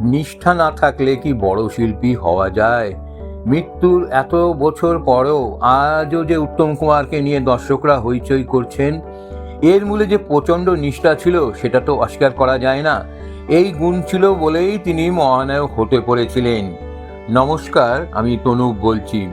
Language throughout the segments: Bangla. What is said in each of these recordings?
নিষ্ঠা না থাকলে কি বড় শিল্পী হওয়া যায়? মৃত্যুর এত বছর পরেও আজও যে উত্তম কুমারকে নিয়ে দর্শকরা হইচই করছেন, এর মূলে যে প্রচণ্ড নিষ্ঠা ছিল সেটা তো অস্বীকার করা যায় না। এই গুণ ছিল বলেই তিনি মহানায়ক হতে পড়েছিলেন। নমস্কার, আমি তনুপ বলছি।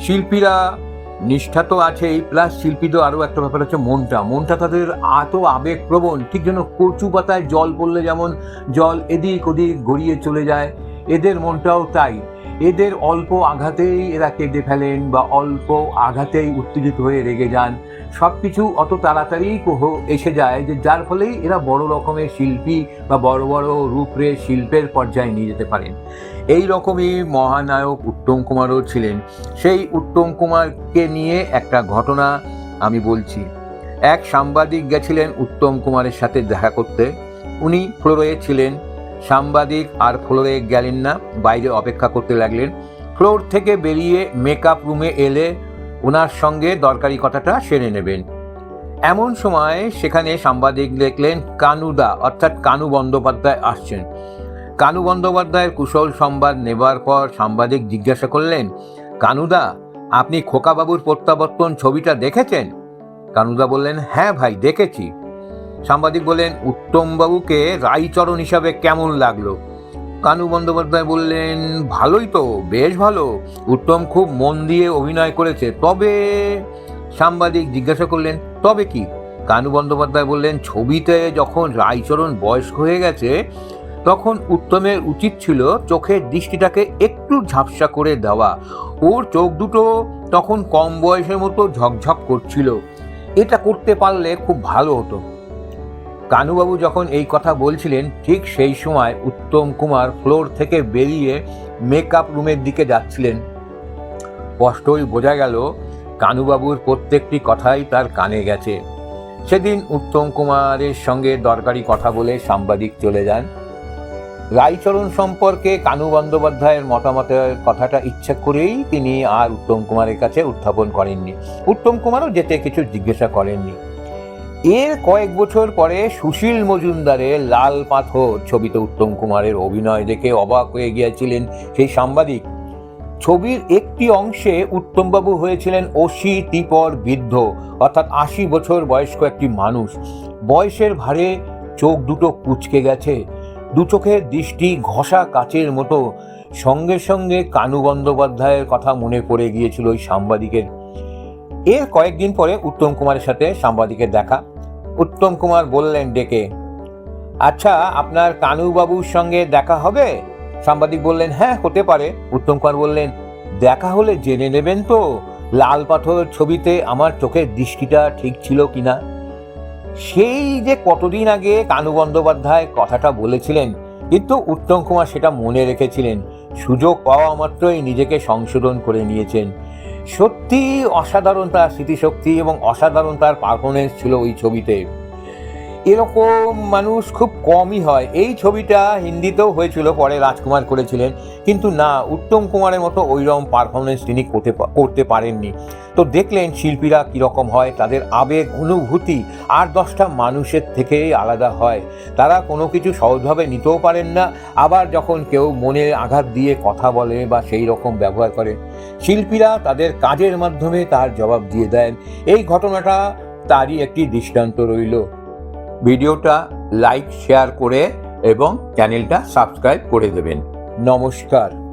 শিল্পীরা নিষ্ঠা তো আছেই প্লাস শিল্পীদের আরও একটা ব্যাপার হচ্ছে মনটা। মনটা তাদের এত আবেগপ্রবণ, ঠিক যেন কচু পাতায় জল পড়লে যেমন জল এদিক ওদিক গড়িয়ে চলে যায়। এদের মনটাও তাই। এদের অল্প আঘাতেই এরা কেঁদে ফেলেন বা অল্প আঘাতেই উত্তেজিত হয়ে রেগে যান। সব কিছু অত তাড়াতাড়ি এসে যায় যে যার ফলেই এরা বড় রকমের শিল্পী বা বড় বড় রূপরে শিল্পের পর্যায়ে নিয়ে যেতে পারেন। এই রকমই মহানায়ক উত্তম কুমারও ছিলেন। সেই উত্তম কুমারকে নিয়ে একটা ঘটনা আমি বলছি। এক সাংবাদিক গেছিলেন উত্তম কুমারের সাথে দেখা করতে। উনি ফ্লোরে ছিলেন। সাংবাদিক আর ফ্লোরে গেলেন না, বাইরে অপেক্ষা করতে লাগলেন। ফ্লোর থেকে বেরিয়ে মেকআপ রুমে এলে ওনার সঙ্গে দরকারি কথাটা সেরে নেবেন। এমন সময় সেখানে সাংবাদিক দেখলেন কানুদা, অর্থাৎ কানু বন্দ্যোপাধ্যায় আসছেন। কানু বন্দ্যোপাধ্যায়ের কুশল সংবাদ নেবার পর সাংবাদিক জিজ্ঞাসা করলেন, কানুদা, আপনি খোকাবাবুর প্রত্যাবর্তন ছবিটা দেখেছেন? কানুদা বললেন হ্যাঁ ভাই, দেখেছি। সাংবাদিক বললেন, উত্তমবাবুকে রাইচরণ হিসাবে কেমন লাগল? কানু বন্দ্যোপাধ্যায় বললেন, ভালোই তো, বেশ ভালো। উত্তম খুব মন দিয়ে অভিনয় করেছে। তবে সাংবাদিক জিজ্ঞাসা করলেন, তবে কি? কানু বন্দ্যোপাধ্যায় বললেন, ছবিতে যখন রাইচরণ বয়স্ক হয়ে গেছে, তখন উত্তমের উচিত ছিল চোখের দৃষ্টিটাকে একটু ঝাপসা করে দেওয়া। ওর চোখ দুটো তখন কম বয়সের মতো ঝকঝক করছিল। এটা করতে পারলে খুব ভালো হতো। কানুবাবু যখন এই কথা বলছিলেন, ঠিক সেই সময় উত্তম কুমার ফ্লোর থেকে বেরিয়ে মেকআপ রুমের দিকে যাচ্ছিলেন। স্পষ্টই বোঝা গেল, কানুবাবুর প্রত্যেকটি কথাই তার কানে গেছে। সেদিন উত্তম কুমারের সঙ্গে দরকারি কথা বলে সাংবাদিক চলে যান। রায়চরণ সম্পর্কে কানু বন্দ্যোপাধ্যায়ের মতামতের কথাটা ইচ্ছা করেই তিনি আর উত্তম কুমারের কাছে উত্থাপন করেননি। উত্তম কুমারও যেতে কিছু জিজ্ঞাসা করেননি। এর কয়েক বছর পরে সুশীল মজুমদারের লাল পাথর ছবিতে উত্তম কুমারের অভিনয় দেখে অবাক হয়ে গিয়েছিলেন সেই সাংবাদিক। ছবির একটি অংশে উত্তমবাবু হয়েছিলেন অশি তিপর বৃদ্ধ, অর্থাৎ আশি বছর বয়স্ক একটি মানুষ। বয়সের ভারে চোখ দুটো কুচকে গেছে, দু চোখের দৃষ্টি ঘষা কাচের মতো। সঙ্গে সঙ্গে কানু বন্দ্যোপাধ্যায়ের কথা মনে পড়ে গিয়েছিল ওই সাংবাদিকের। এর কয়েকদিন পরে উত্তম কুমারের সাথে সাংবাদিকের দেখা। উত্তম কুমার বললেন, ডেকে। আচ্ছা আপনার কানুবাবুর সঙ্গে দেখা হবে? সাংবাদিক বললেন হ্যাঁ হতে পারে। উত্তম কুমার বললেন, দেখা হলে জেনে নেবেন তো, লাল পাথর ছবিতে আমার চোখের দৃষ্টিটা ঠিক ছিল কিনা? সেই যে কতদিন আগে কানু বন্দ্যোপাধ্যায় কথাটা বলেছিলেন, কিন্তু উত্তম কুমার সেটা মনে রেখেছিলেন। সুযোগ পাওয়া মাত্রই নিজেকে সংশোধন করে নিয়েছেন। সত্যি অসাধারণ তার স্মৃতিশক্তি এবং অসাধারণ তার পারফরমেন্স ছিল ওই ছবিতে। এরকম মানুষ খুব কমই হয়। এই ছবিটা হিন্দিতেও হয়েছিল, পরে রাজকুমার করেছিলেন। কিন্তু না, উত্তম কুমারের মতো ওইরকম পারফরমেন্স তিনি করতে করতে পারেননি। তো দেখলেন শিল্পীরা কীরকম হয়, তাদের আবেগ, অনুভূতি আর দশটা মানুষের থেকেই আলাদা হয়। তারা কোনো কিছু সহজভাবে নিতেও পারেন না, আবার যখন কেউ মনে আঘাত দিয়ে কথা বলে বা সেই রকম ব্যবহার করে, শিল্পীরা তাদের কাজের মাধ্যমে তার জবাব দিয়ে দেন। এই ঘটনাটা তারই একটি দৃষ্টান্ত রইল। ভিডিওটা লাইক শেয়ার করে এবং চ্যানেলটা সাবস্ক্রাইব করে দেবেন। নমস্কার।